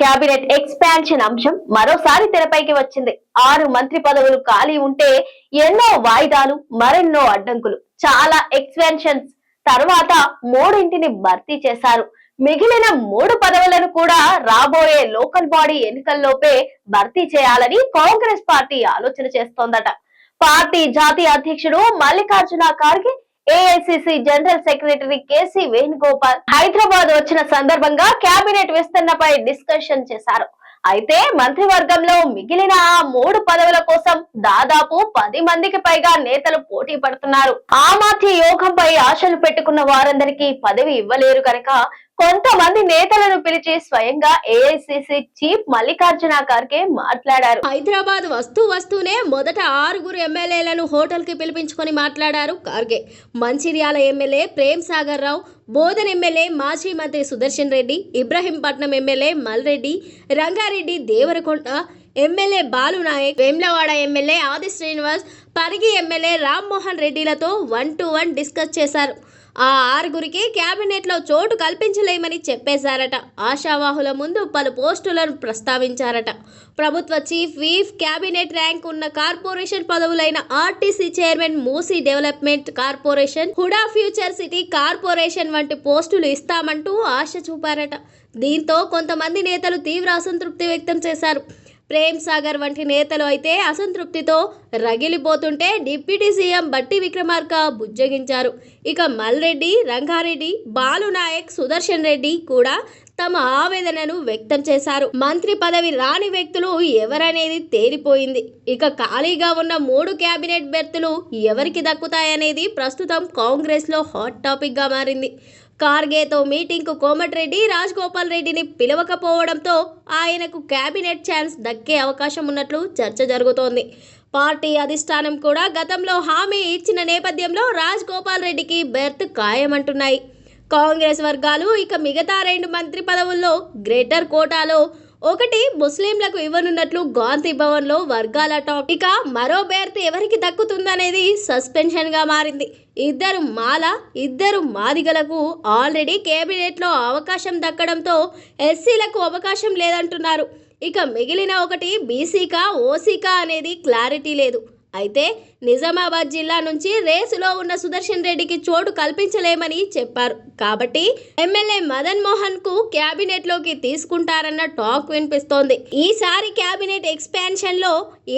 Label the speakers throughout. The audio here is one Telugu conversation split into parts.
Speaker 1: కేబినెట్ ఎక్స్పాన్షన్ అంశం మరోసారి తెరపైకి వచ్చింది. ఆరు మంత్రి పదవులు ఖాళీ ఉంటే ఎన్నో వాయిదాలు మరెన్నో అడ్డంకులు. చాలా ఎక్స్పాన్షన్స్. తర్వాత మూడింటిని భర్తీ చేశారు. మిగిలిన మూడు పదవులను కూడా రాబోయే లోకల్ బాడీ ఎన్నికల్లోపే భర్తీ చేయాలని కాంగ్రెస్ పార్టీ ఆలోచన చేస్తోందట. పార్టీ జాతీయ అధ్యక్షుడు Mallikarjuna Kharge AICC general secretary KC Venugopal Hyderabad వచ్చిన సందర్భంగా కేబినెట్ విస్తరణపై డిస్కషన్ చేశారు. అయితే మంత్రివర్గంలో మిగిలిన మూడు పదవుల కోసం దాదాపు పది మందికి పైగా నేతలు పోటీ పడుతున్నారు. ఆ మధ్య యోగంపై ఆశలు పెట్టుకున్న వారందరికీ పదవి ఇవ్వలేరు కనుక కొంతమంది నేతలను పిలిచి స్వయంగా ఏఐసిసి చీఫ్ మల్లికార్జున ఖర్గే మాట్లాడారు.
Speaker 2: హైదరాబాద్ వస్తూ వస్తూనే మొదట ఆరుగురు ఎమ్మెల్యేలను హోటల్కి పిలిపించుకొని మాట్లాడారు ఖార్గే. మంచిర్యాల ఎమ్మెల్యే ప్రేమ్ సాగర్ రావు బోధన్ ఎమ్మెల్యే మాజీ మంత్రి Sudarshan Reddy Ibrahimpatnam MLA Malreddy Rangareddy Devarakonda MLA Balu Naik Vemulawada MLA Adi Srinivas Parigi MLA Rammohan రెడ్డిలతో one to one discuss చేశారు. ఆ ఆరుగురికి క్యాబినెట్లో చోటు కల్పించలేమని చెప్పేశారట. ఆశావాహుల ముందు పలు పోస్టులను ప్రస్తావించారట. ప్రభుత్వ చీఫ్ వీఫ్ క్యాబినెట్ ర్యాంక్ ఉన్న corporation పదవులైన RTC chairman Musi development corporation HUDA future city corporation వంటి పోస్టులు ఇస్తామంటూ ఆశ చూపారట. దీంతో కొంతమంది నేతలు తీవ్ర అసంతృప్తి వ్యక్తం చేశారు. ప్రేమ్ సాగర్ వంటి నేతలు అయితే అసంతృప్తితో రగిలిపోతుంటే డిప్యూటీ సీఎం బట్టి విక్రమార్క బుజ్జగించారు. ఇక మల్రెడ్డి రంగారెడ్డి బాలు నాయక్ సుదర్శన్ రెడ్డి కూడా తమ ఆవేదనను వ్యక్తం చేశారు. మంత్రి పదవి రాని వ్యక్తులు ఎవరనేది తేలిపోయింది. ఇక ఖాళీగా ఉన్న మూడు కేబినెట్ బెర్తులు ఎవరికి దక్కుతాయనేది ప్రస్తుతం కాంగ్రెస్లో హాట్ టాపిక్గా మారింది. కార్గేతో మీటింగ్కు కోమటిరెడ్డి రాజగోపాల్ రెడ్డిని పిలవకపోవడంతో ఆయనకు కేబినెట్ ఛాన్స్ దక్కే అవకాశం ఉన్నట్లు చర్చ జరుగుతోంది. పార్టీ అధిష్టానం కూడా గతంలో హామీ ఇచ్చిన నేపథ్యంలో రాజగోపాల్ రెడ్డికి బెర్త్ ఖాయమంటున్నాయి. కాంగ్రెస్ వర్గాలు ఇక మిగతా రెండు మంత్రి పదవుల్లో గ్రేటర్ కోటాలో ఒకటి ముస్లింలకు ఇవ్వనున్నట్లు గాంధీ భవన్లో వర్గాల టాక్. ఇక మరో బెర్త్ ఎవరికి దక్కుతుందనేది సస్పెన్షన్గా మారింది. ఇద్దరు మాల ఇద్దరు మాదిగలకు ఆల్రెడీ కేబినెట్లో అవకాశం దక్కడంతో ఎస్సీలకు అవకాశం లేదంటున్నారు. ఇక మిగిలిన ఒకటి బీసీకా ఓసీకా అనేది క్లారిటీ లేదు. అయితే నిజామాబాద్ జిల్లా నుంచి రేసులో ఉన్న సుదర్శన్ రెడ్డికి చోటు కల్పించలేమని చెప్పారు. కాబట్టి ఎమ్మెల్యే మదన్ మోహన్కు క్యాబినెట్లోకి తీసుకుంటారన్న టాక్ వినిపిస్తోంది. ఈసారి క్యాబినెట్ ఎక్స్పాన్షన్లో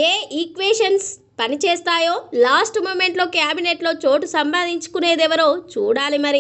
Speaker 2: ఏ ఈక్వేషన్స్ పనిచేస్తాయో లాస్ట్ మూమెంట్లో క్యాబినెట్లో చోటు సంపాదించుకునేదెవరో చూడాలి మరి.